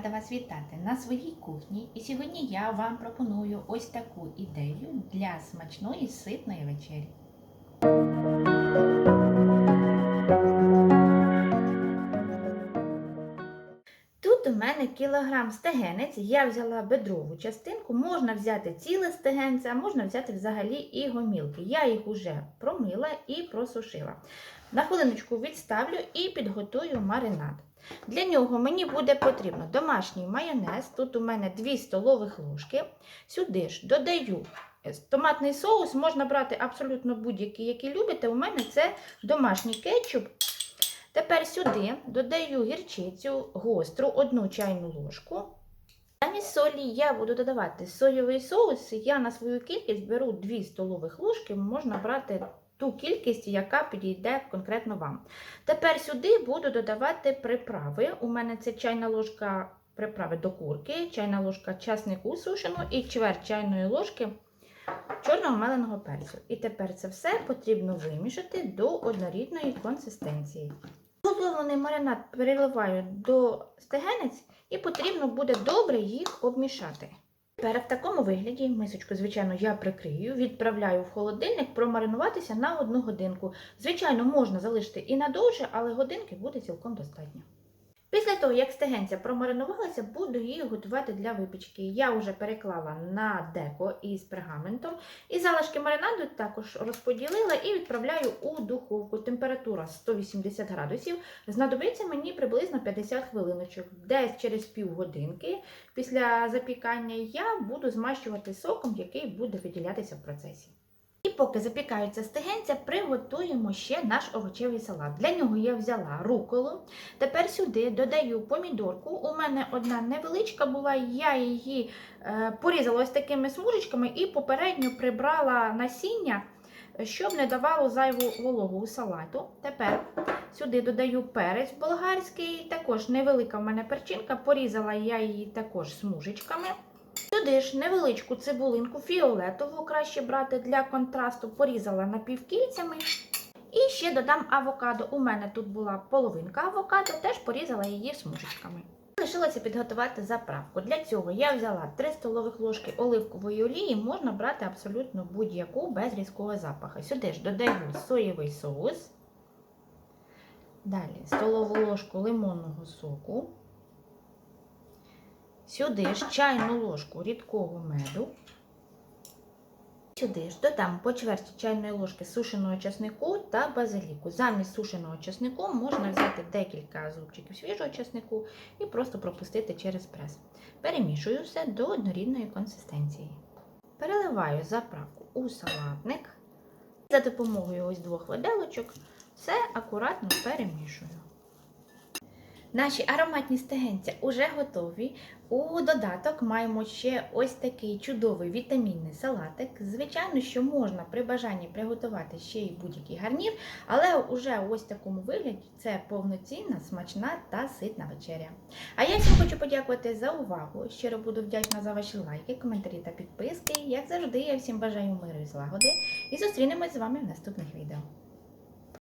рада вас вітати на своїй кухні. І сьогодні я вам пропоную ось таку ідею для смачної ситної вечері. Тут у мене кілограм стегенець, я взяла бедрову частинку, можна взяти ціле стегенце, а можна взяти взагалі і гомілки. Я їх уже промила і просушила. На хвилиночку відставлю і підготую маринад. Для нього мені буде потрібно домашній майонез. Тут у мене 2 столових ложки. Сюди ж додаю е, томатний соус, можна брати абсолютно будь-який, який любите. У мене це домашній кетчуп. Тепер сюди додаю гірчицю гостру, одну чайну ложку. Замість солі я буду додавати соєвий соус. Я на свою кількість беру 2 столових ложки, можна брати ту кількість, яка підійде конкретно вам. Тепер сюди буду додавати приправи. У мене це чайна ложка приправи до курки, чайна ложка часнику сушеного і чверть чайної ложки чорного меленого перцю. І тепер це все потрібно вимішати до однорідної консистенції. Готовлений маринад переливаю до стегенець і потрібно буде добре їх обмішати. Тепер в такому вигляді мисочку, звичайно, я прикрию, відправляю в холодильник промаринуватися на одну годинку. Звичайно, можна залишити і надовше, але годинки буде цілком достатньо. Після того, як стегенця промаринувалася, буду її готувати для випічки. Я вже переклала на деко із пергаментом. І залишки маринаду також розподілила і відправляю у духовку. Температура 180 градусів. Знадобиться мені приблизно 50 хвилиночок. Десь через півгодинки після запікання я буду змащувати соком, який буде виділятися в процесі. Поки запікаються стегенця, приготуємо ще наш овочевий салат. Для нього я взяла руколу. Тепер сюди додаю помідорку. У мене одна невеличка була, я її е, порізала ось такими смужечками і попередньо прибрала насіння, щоб не давало зайву вологу у салату. Тепер сюди додаю перець болгарський, також невелика в мене перчинка, порізала я її також смужечками. Сюди ж невеличку цибулинку фіолетову, краще брати для контрасту, порізала напівкільцями. І ще додам авокадо. У мене тут була половинка авокадо, теж порізала її смужечками. Лишилося підготувати заправку. Для цього я взяла 3 столових ложки оливкової олії, можна брати абсолютно будь-яку без різкого запаху. Сюди ж додаю соєвий соус. Далі столову ложку лимонного соку. Сюди ж чайну ложку рідкого меду. Сюди ж додам по чверті чайної ложки сушеного часнику та базиліку. Замість сушеного часнику можна взяти декілька зубчиків свіжого часнику і просто пропустити через прес. Перемішую все до однорідної консистенції. Переливаю заправку у салатник. За допомогою ось двох виделочок все акуратно перемішую. Наші ароматні стегенця вже готові. У додаток маємо ще ось такий чудовий вітамінний салатик. Звичайно, що можна при бажанні приготувати ще й будь-який гарнір, але уже ось такому вигляді це повноцінна, смачна та ситна вечеря. А я всім хочу подякувати за увагу. Щиро буду вдячна за ваші лайки, коментарі та підписки. Як завжди, я всім бажаю миру і злагоди і зустрінемось з вами в наступних відео.